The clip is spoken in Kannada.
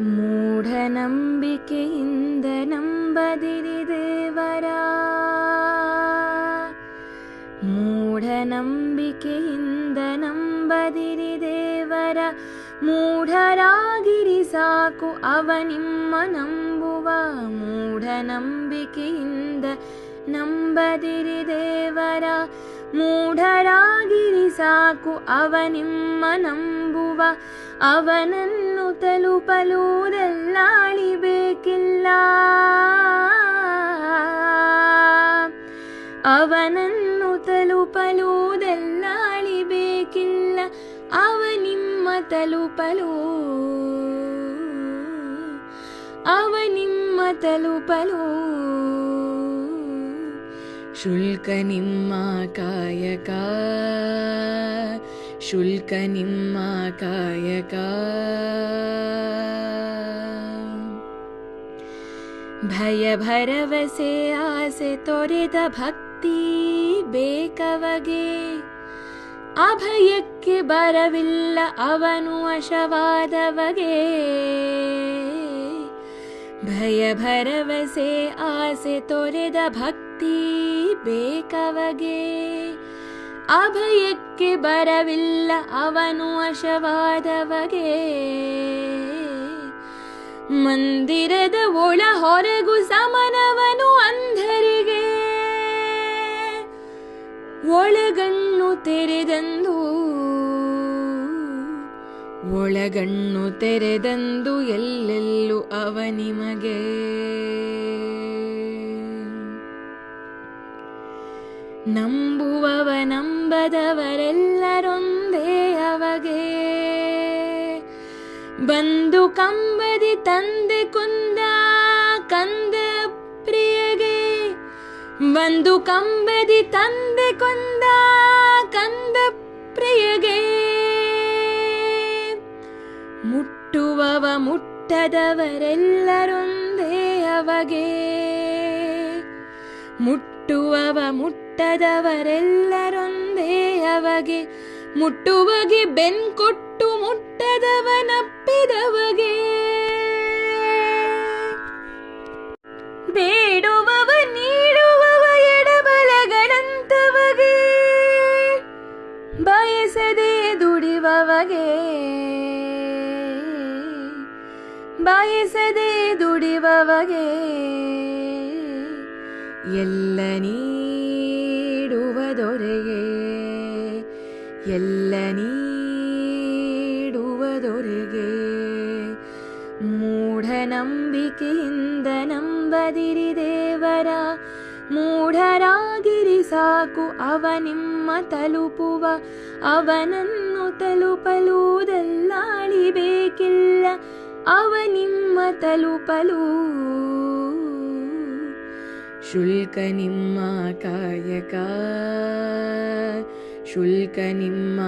ಮೂಢನಂಬಿಕೆಯಿಂದ ನಂಬದಿರಿ ದೇವರ. ಮೂಢನಂಬಿಕೆಯಿಂದ ನಂಬದಿರಿ ದೇವರ. ಮೂಢರಾಗಿರಿ ಸಾಕು ಅವ ನಿಮ್ಮ ನಂಬುವ. ಮೂಢನಂಬಿಕೆಯಿಂದ ನಂಬದಿರಿ ದೇವರ. ಮೂಢರಾಗಿರಿ ಸಾಕು ಅವ ನಿಮ್ಮ ನಂಬುವ. ಅವನನ್ನು ತಲುಪಲುವುದೆಲ್ಲಾಳಿಬೇಕಿಲ್ಲ ಅವನನ್ನು ತಲುಪಲುವುದೆಲ್ಲಾಳಿಬೇಕಿಲ್ಲ ಅವ ನಿಮ್ಮ ತಲುಪಲು ಅವ ನಿಮ್ಮ ತಲುಪಲು. ಶುಲ್ಕ ನಿಮ್ಮ ಕಾಯಕ ಶುಲ್ಕ ನಿಮ್ಮ ಕಾಯಕ ಭಯ ಭರವಸೆ ಆಸೆ ತೊರೆದ ಭಕ್ತಿ ಬೇಕವಗೆ ಅಭಯಕ್ಕೆ ಬರವಿಲ್ಲ ಅವನು ವಶವಾದವಗೆ ಭಯ ಭರವಸೆ ಆಸೆ ತೊರೆದ ಭಕ್ತಿ ಬೇಕವಗೆ ಅಭಯಕ್ಕೆ ಬರವಿಲ್ಲ ಅವನು ವಶವಾದವಗೆ. ಮಂದಿರದ ಒಳ ಹೊರಗು ಸಮನವನು ಅಂಧರಿಗೆ. ಒಳಗಣ್ಣು ತೆರೆದಂದು ಒಳಗಣ್ಣು ತೆರೆದಂದು ಎಲ್ಲೆಲ್ಲೂ ಅವ ನಂಬುವವ ನಂಬದವರೆಲ್ಲರೊಂದೇ ಅವಗೆ. ಬಂದು ಕಂಬದಿ ತಂದೆ ಕುಂದ ಕಂದ ಪ್ರಿಯಗೆ. ಬಂದು ಕಂಬದಿ ತಂದೆ ಕುಂದ ಕಂದ ಪ್ರಿಯಗೆ. ಮುಟ್ಟುವವ ಮುಟ್ಟದವರೆಲ್ಲರೊಂದೇ ಅವಗೆ. ಮುಟ್ಟುವವ ಮುಟ್ಟದವರೆಲ್ಲರೊಂದೇ ಅವಗೆ. ಮುಟ್ಟುವಗೆ ಬೆನ್ ಕೊಟ್ಟು ಮುಟ್ಟದವನಪ್ಪಿದವಗೆ. ಬೇಡುವವ ನೀಡುವವ ಎಡಬಲಗಳಂತವಗೆ. ಬಯಸದೆ ದುಡಿವವಗೆ. ಬಯಸದೆ ದುಡಿವವಗೆ. ಎಲ್ಲ ನೀಡುವ ದೊರೆಗೆ ಎಲ್ಲ ನೀಡುವ ದೊರೆಗೆ ಮೂಢನಂಬಿಕೆಯಿಂದ ನಂಬದಿರಿ ದೇವರ, ಮೂಢರಾಗಿರಿ ಸಾಕು ಅವ ನಿಮ್ಮ ತಲುಪುವ. ಅವನನ್ನು ತಲುಪಲುವುದೆಲ್ಲಾಳಿಬೇಕಿಲ್ಲ ಅವ ನಿಮ್ಮ ತಲುಪಲು शुल्कनिम्माकायका शुल्कनिम्माकायका